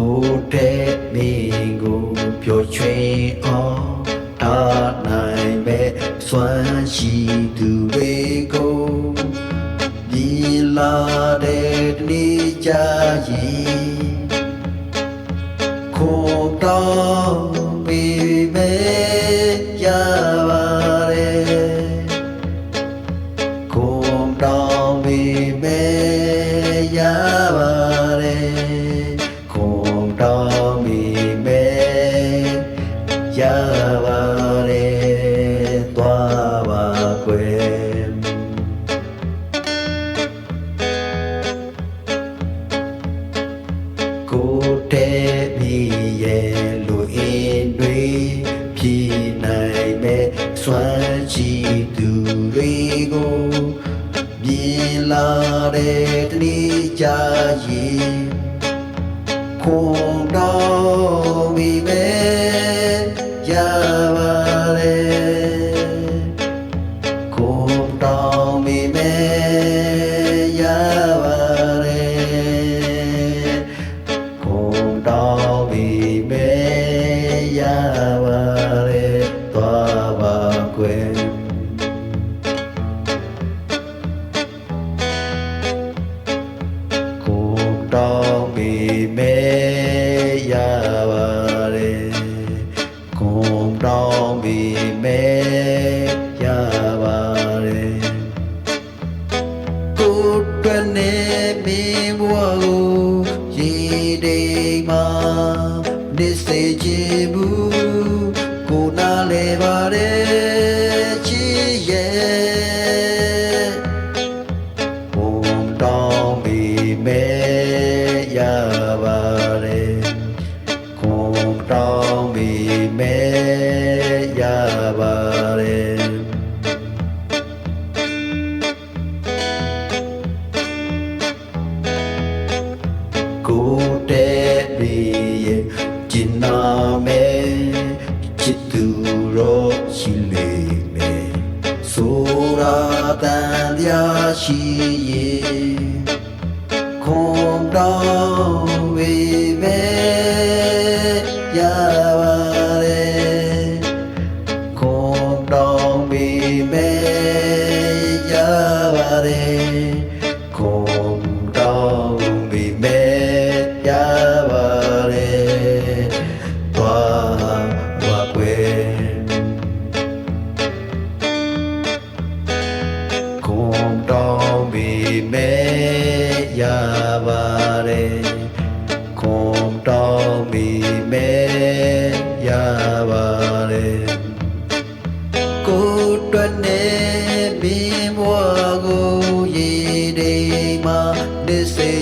ကိုတဲ့မင်းကိုပျော်ရွှင်အောင်ထားနိုင်မဲ့စွမ်းရှိသူတွေကိုမြင်လာတဲ့ဒီကြရင်ခုတော် စွမ်းချီသူတွေကိုမြင်လာတဲ့တနေ့ကြရင်ခွန်တော်မိပဲရပါတယ်ခွန်တော်မိပဲရပါတယ်ကိုတော်ပြီမေရပါ ကိုယ်တွင်နေမင်းဘဝကိုရေဒီမှာနေစေချင်ဘူးကိုနာလဲပါတယ်ချစ်ရဲ့ဘုံတောင်းပြီးမဲရပါ ကိုတဲ့ပြီရဲ့ကျင်နာမယ်ချစ်သူရောရှိလေမယ်ဆိုရာတန်တရားရှိရဲ့ခွန်တော်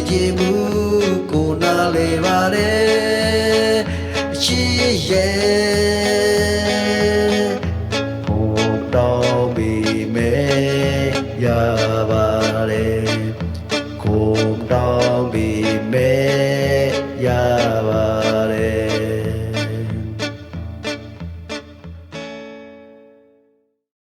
ပြေမှုကိုနာလေပါတယ်အရှိရဲ့ဟိုတောင်းပေမဲ့ရာ